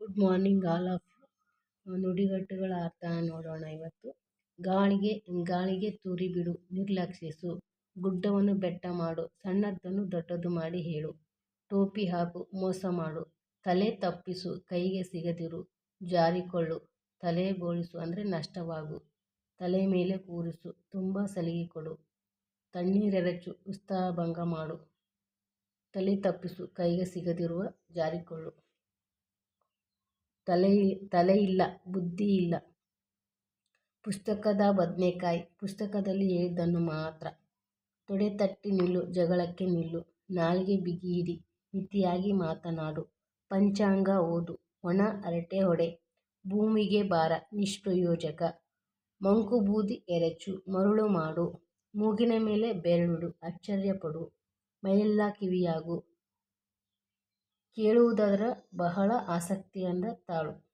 Good morning all of ನುಡಿಗಟ್ಟುಗಳ ಅರ್ಥ ನೋಡೋಣ ಇವತ್ತು. ಗಾಳಿಗೆ ಗಾಳಿಗೆ ತೂರಿ ಬಿಡು, ನಿರ್ಲಕ್ಷಿಸು. ಗುಡ್ಡವನ್ನು ಬೆಟ್ಟ ಮಾಡು ಸಣ್ಣದನ್ನು ದೊಡ್ಡದು ಮಾಡಿ ಹೇಳು. ಟೋಪಿ ಹಾಕು, ಮೋಸ ಮಾಡು. ತಲೆ ತಪ್ಪಿಸು, ಕೈಗೆ ಸಿಗದಿರು. ಜಾರಿಕೊಳ್ಳು, ತಲೆ ಬೋಳಿಸು ಅಂದರೆ ನಷ್ಟವಾಗು. ತಲೆ ಮೇಲೆ ಕೂರಿಸು, ತುಂಬ ಸಲಿಗೆ ಕೊಡು ತಣ್ಣೀರೆರಚು ಉತ್ಸಾಹ ಭಂಗ ಮಾಡು. ತಲೆ ತಪ್ಪಿಸು, ಕೈಗೆ ಸಿಗದಿರುವ ಜಾರಿಕೊಳ್ಳು. ತಲೆ ತಲೆ ಇಲ್ಲ, ಬುದ್ಧಿ ಇಲ್ಲ. ಪುಸ್ತಕದ ಬದನೆಕಾಯಿ, ಪುಸ್ತಕದಲ್ಲಿ ಹೇಳಿದ್ದನ್ನು ಮಾತ್ರ. ತೊಡೆ ತಟ್ಟಿ ನಿಲ್ಲು, ಜಗಳಕ್ಕೆ ನಿಲ್ಲು, ನಾಲಿಗೆ ಬಿಗಿಯಿರಿ ಮಿತಿಯಾಗಿ ಮಾತನಾಡು, ಪಂಚಾಂಗ ಓದು, ಒಣ ಹರಟೆ ಹೊಡೆ, ಭೂಮಿಗೆ ಭಾರ, ನಿಷ್ಪ್ರಯೋಜಕ, ಮಂಕು ಬೂದಿ ಎರಚು, ಮರುಳು ಮಾಡು, ಮೂಗಿನ ಮೇಲೆ ಬೆರಳಿಡು, ಆಶ್ಚರ್ಯಪಡು, ಮೈಯೆಲ್ಲ ಕಿವಿಯಾಗು ಕೇಳುವುದರ ಬಹಳ ಆಸಕ್ತಿಯಿಂದ ತಾಳು.